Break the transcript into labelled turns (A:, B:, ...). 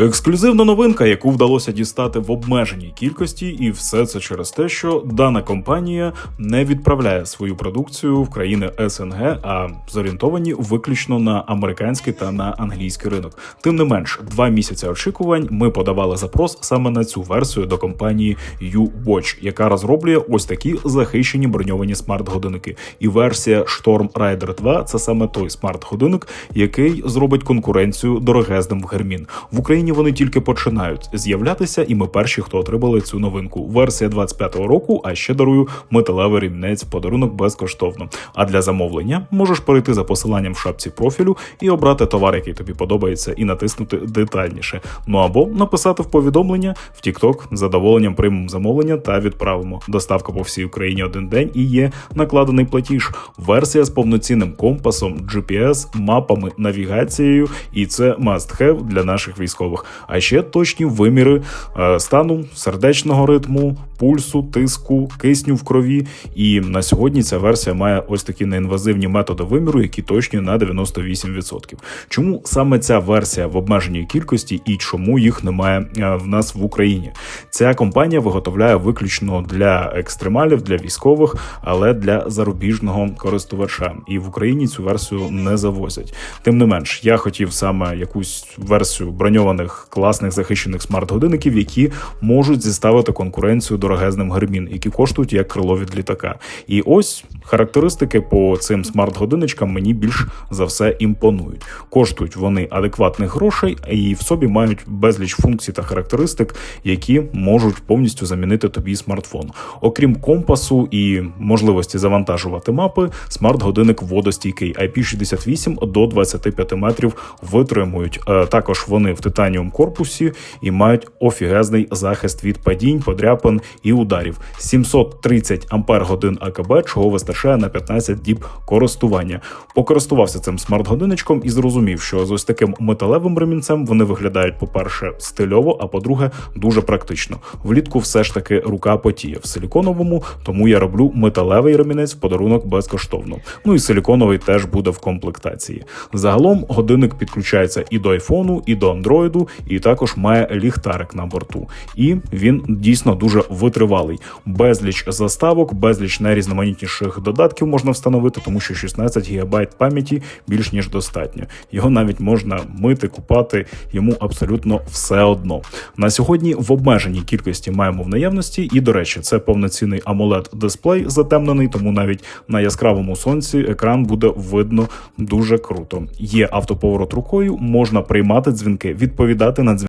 A: Ексклюзивна новинка, яку вдалося дістати в обмеженій кількості, і все це через те, що дана компанія не відправляє свою продукцію в країни СНГ, а зорієнтовані виключно на американський та на англійський ринок. Тим не менш, два місяці очікувань ми подавали запрос саме на цю версію до компанії U-Watch, яка розроблює ось такі захищені броньовані смарт-годинники. І версія Storm Rider 2 це саме той смарт-годинник, який зробить конкуренцію дорогезним Гармін. В Україні вони тільки починають з'являтися, і ми перші, хто отримали цю новинку. Версія 25-го року, а ще дарую металевий ремінець в подарунок безкоштовно. А для замовлення можеш перейти за посиланням в шапці профілю і обрати товар, який тобі подобається, і натиснути детальніше. Ну або написати в повідомлення в TikTok з задоволенням приймемо замовлення та відправимо. Доставка по всій Україні один день і є накладений платіж. Версія з повноцінним компасом, GPS, мапами, навігацією, і це must have для наших військових. А ще точні виміри е, стану сердечного ритму, пульсу, тиску, кисню в крові. І на сьогодні ця версія має ось такі неінвазивні методи виміру, які точні на 98%. Чому саме ця версія в обмеженій кількості і чому їх немає е, в нас в Україні? Ця компанія виготовляє виключно для екстремалів, для військових, але для зарубіжного користувача. І в Україні цю версію не завозять. Тим не менш, я хотів саме якусь версію броньованих класних захищених смарт-годинників, які можуть зіставити конкуренцію дорогезним Гармін, які коштують як крило від літака. І ось характеристики по цим смарт-годинничкам мені більш за все імпонують. Коштують вони адекватних грошей і в собі мають безліч функцій та характеристик, які можуть повністю замінити тобі смартфон. Окрім компасу і можливості завантажувати мапи, смарт-годинник водостійкий IP68 до 25 метрів витримують. Е, Також вони в титаніум корпусі і мають офігезний захист від падінь, подряпин і ударів. 730 ампер годин АКБ, чого вистачає на 15 діб користування. Покористувався цим смарт-годинничком і зрозумів, що з ось таким металевим ремінцем вони виглядають, по-перше, стильово, а по-друге, дуже практично. Влітку все ж таки рука потіє в силіконовому, тому я роблю металевий ремінець в подарунок безкоштовно. Ну і силіконовий теж буде в комплектації. Загалом годинник підключається і до айфону, і до андроїду, і також має ліхтарик на борту. І він дійсно дуже витривалий. Безліч заставок, безліч найрізноманітніших додатків можна встановити, тому що 16 ГБ пам'яті більш ніж достатньо. Його навіть можна мити, купати, йому абсолютно все одно. На сьогодні в обмеженій кількості маємо в наявності, і до речі, це повноцінний amoled дисплей затемнений, тому навіть на яскравому сонці екран буде видно дуже круто. Є автоповорот рукою, можна приймати дзвінки, відповідати на дзвінки.